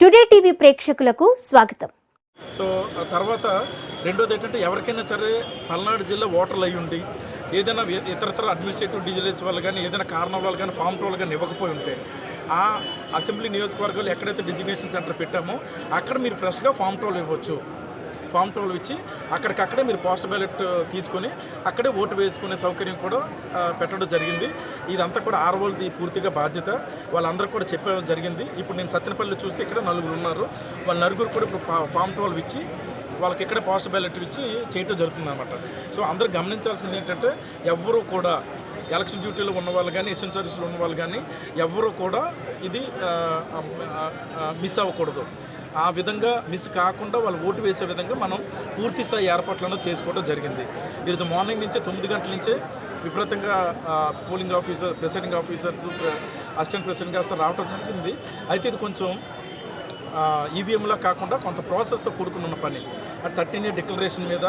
Today TV ప్రేక్షకులకు స్వాగతం. So తర్వాత రెండోది ఏంటంటే ఎవరికైనా సరే పల్నాడు జిల్లా ఓటర్లు అయి ఉండి ఏదైనా ఇతరతర అడ్మినిస్ట్రేటివ్ డిజిటల్స్ వల్ల కానీ ఏదైనా కారణం వాళ్ళు కానీ ఫామ్ టోల్ కానీ ఇవ్వకపోయి ఉంటే ఆ అసెంబ్లీ నియోజకవర్గాలు ఎక్కడైతే డిజిగ్నేషన్ సెంటర్ పెట్టామో అక్కడ మీరు ఫ్రెష్గా ఫామ్ టోల్ ఇవ్వచ్చు. ఫామ్ టోల్ ఇచ్చి అక్కడికక్కడే మీరు పోస్ట్ బ్యాలెట్ తీసుకొని అక్కడే ఓటు వేసుకునే సౌకర్యం కూడా పెట్టడం జరిగింది. ఇదంతా కూడా ఆర్వోల్ది పూర్తిగా బాధ్యత. వాళ్ళందరూ కూడా చెప్పడం జరిగింది. ఇప్పుడు నేను సత్యనపల్లి చూస్తే ఇక్కడ నలుగురు ఉన్నారు. వాళ్ళ నలుగురు కూడా ఇప్పుడు ఫా- ఫామ్ టోల్ ఇచ్చి వాళ్ళకి ఇక్కడే పోస్ట్ బ్యాలెట్ ఇచ్చి చేయటం జరుగుతుంది అనమాట సో అందరూ గమనించాల్సింది ఏంటంటే ఎవ్వరూ కూడా ఎలక్షన్ డ్యూటీలో ఉన్న వాళ్ళు కానీ ఎస్ఎన్ సర్వీస్లో ఉన్న వాళ్ళు కానీ ఎవరు కూడా ఇది మిస్ అవ్వకూడదు. ఆ విధంగా మిస్ కాకుండా వాళ్ళు ఓటు వేసే విధంగా మనం పూర్తి స్థాయి ఏర్పాట్లను చేసుకోవడం జరిగింది. ఈరోజు మార్నింగ్ నుంచే తొమ్మిది గంటల నుంచే విపరీతంగా polling officer presiding officers assistant president officer రావడం జరిగింది. అయితే ఇది కొంచెం ఈవీఎంలా కాకుండా కొంత ప్రాసెస్తో కూడుకుని ఉన్న పని. అటు థర్టీన్ ఇయర్ డిక్లరేషన్ మీద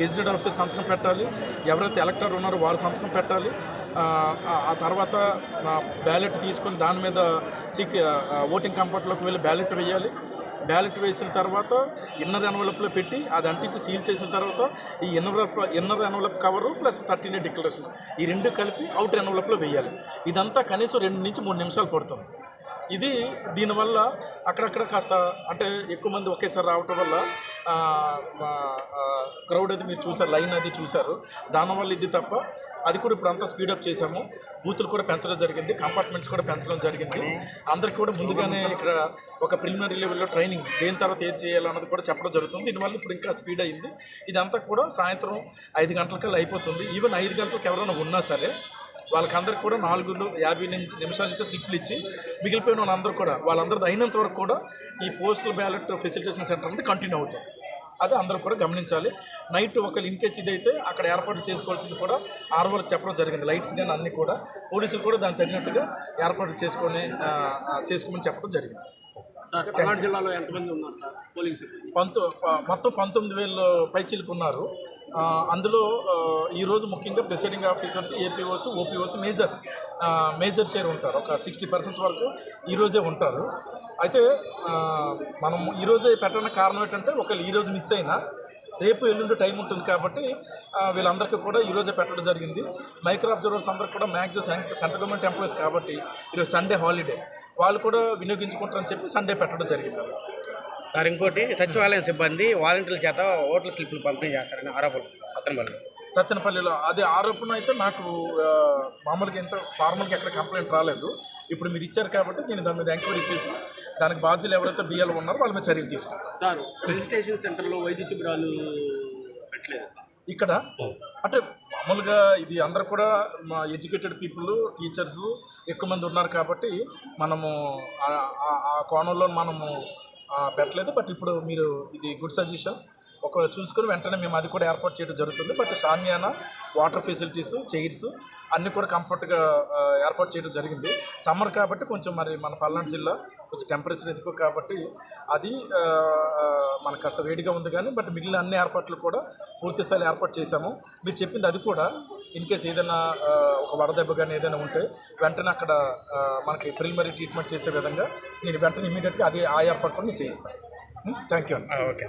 గెజిటెడ్ ఆఫీసర్ సంతకం పెట్టాలి. ఎవరైతే ఎలక్టర్ ఉన్నారో వారు సంతకం పెట్టాలి. ఆ, తర్వాత బ్యాలెట్ తీసుకొని దాని మీద సీక్ ఓటింగ్ కంపార్ట్లోకి వెళ్ళి బ్యాలెట్ వేయాలి. బ్యాలెట్ వేసిన తర్వాత ఇన్నర్ ఎన్వలప్లో పెట్టి అది అంటించి సీల్ చేసిన తర్వాత ఈ inner inner envelope cover plus thirteen day declaration. ఈ రెండు కలిపి అవుటర్ ఎన్వలప్లో వేయాలి. ఇదంతా కనీసం రెండు నుంచి మూడు నిమిషాలు పడుతుంది. ఇది దీనివల్ల అక్కడక్కడ కాస్త అంటే ఎక్కువ మంది ఒకేసారి రావటం వల్ల క్రౌడ్ అది మీరు చూసారు లైన్ అది చూసారు దానివల్ల ఇది తప్ప అది కూడా ఇప్పుడు అంతా స్పీడప్ చేసాము బూతులు కూడా పెంచడం జరిగింది కంపార్ట్మెంట్స్ కూడా పెంచడం జరిగింది. అందరికీ కూడా ముందుగానే ఇక్కడ ఒక ప్రిలిమినరీ లెవెల్లో ట్రైనింగ్ దేని తర్వాత ఏది చేయాలన్నది కూడా చెప్పడం జరుగుతుంది. దీనివల్ల ఇప్పుడు ఇంకా స్పీడ్ అయింది. ఇదంతా కూడా సాయంత్రం ఐదు గంటలకల్లా అయిపోతుంది. ఈవెన్ ఐదు గంటలకు ఎవరైనా ఉన్నా సరే వాళ్ళకందరికి కూడా నాలుగు యాభై నుంచి నిమిషాల నుంచి స్లిప్లు ఇచ్చి మిగిలిపోయిన వాళ్ళందరూ కూడా వాళ్ళందరిది అయినంత వరకు కూడా ఈ పోస్టల్ బ్యాలెట్ ఫెసిలిటేషన్ సెంటర్ అనేది కంటిన్యూ అవుతుంది. అది అందరూ కూడా గమనించాలి. నైట్ ఒకళ్ళు ఇన్ కేసు ఇదైతే అక్కడ ఏర్పాటు చేసుకోవాల్సింది కూడా ఆర్వోలకు చెప్పడం జరిగింది. లైట్స్ కానీ అన్నీ కూడా పోలీసులు కూడా దానికి తగినట్టుగా ఏర్పాటు చేసుకొని చేసుకోమని చెప్పడం జరిగింది. జిల్లాలో ఎంతమంది ఉన్నారు పంతొ మొత్తం పంతొమ్మిది వేల పైచీలకు ఉన్నారు. అందులో ఈరోజు ముఖ్యంగా presiding officers APOs OPOs major major share ఉంటారు. ఒక సిక్స్టీ పర్సెంట్ వరకు ఈరోజే ఉంటారు. అయితే మనం ఈరోజే పెట్టడానికి కారణం ఏంటంటే ఒకవేళ ఈరోజు మిస్ అయినా రేపు ఎల్లుండి టైం ఉంటుంది కాబట్టి వీళ్ళందరికీ కూడా ఈరోజే పెట్టడం జరిగింది. మైక్రో అబ్జర్వర్స్ అందరికి కూడా మ్యాక్సిమం సెంట్రల్ గవర్నమెంట్ ఎంప్లాయీస్ కాబట్టి ఈరోజు సండే హాలిడే వాళ్ళు కూడా వినియోగించుకుంటారని చెప్పి సండే పెట్టడం జరిగింది. సార్ ఇంకోటి సచివాలయం సిబ్బంది వాలంటీర్ల చేత ఓట్ల స్లిప్లు పంపిణీ చేస్తారని ఆరోపణలు సార్ సత్తనపల్లి సత్యనపల్లిలో. అదే ఆరోపణ అయితే నాకు మామూలుగా ఎంత ఫార్మల్గా ఎక్కడ కంప్లైంట్ రాలేదు. ఇప్పుడు మీరు ఇచ్చారు కాబట్టి నేను దాని మీద ఎంక్వైరీ చేసి దానికి బాధ్యులు ఎవరైతే బియ్యాలు ఉన్నారో వాళ్ళ మీద చర్యలు తీసుకుంటాను. సార్ రిజిస్ట్రేషన్ సెంటర్లో వైద్య శిబిరాలు పెట్టలేదు ఇక్కడ? అంటే మామూలుగా ఇది అందరు కూడా మా ఎడ్యుకేటెడ్ పీపుల్ టీచర్స్ ఎక్కువ మంది ఉన్నారు కాబట్టి మనము ఆ- కోణంలో మనము పెట్టలేదు బట్ ఇప్పుడు మీరు ఇది గుడ్ సజెషన్ ఒక చూసుకుని వెంటనే మేము అది కూడా ఏర్పాటు చేయడం జరుగుతుంది. బట్ షామియానా వాటర్ ఫెసిలిటీస్ చైర్స్ అన్నీ కూడా కంఫర్ట్గా ఏర్పాటు చేయడం జరిగింది. సమ్మర్ కాబట్టి కొంచెం మరి మన పల్నాడు జిల్లా కొంచెం టెంపరేచర్ ఎక్కువ కాబట్టి అది మనకు కాస్త వేడిగా ఉంది కానీ బట్ మిగిలిన అన్ని ఏర్పాట్లు కూడా పూర్తి స్థాయిలో ఏర్పాటు చేశాము. మీరు చెప్పింది అది కూడా ఇన్ కేస్ ఏదైనా ఒక వడదెబ్బ కానీ ఏదైనా ఉంటే వెంటనే అక్కడ మనకి ప్రిలిమరీ ట్రీట్మెంట్ చేసే విధంగా నేను వెంటనే ఇమీడియట్గా అది ఆ ఏర్పాటు కూడా నేను చేయిస్తాను. థ్యాంక్ యూ అండి. ఓకే.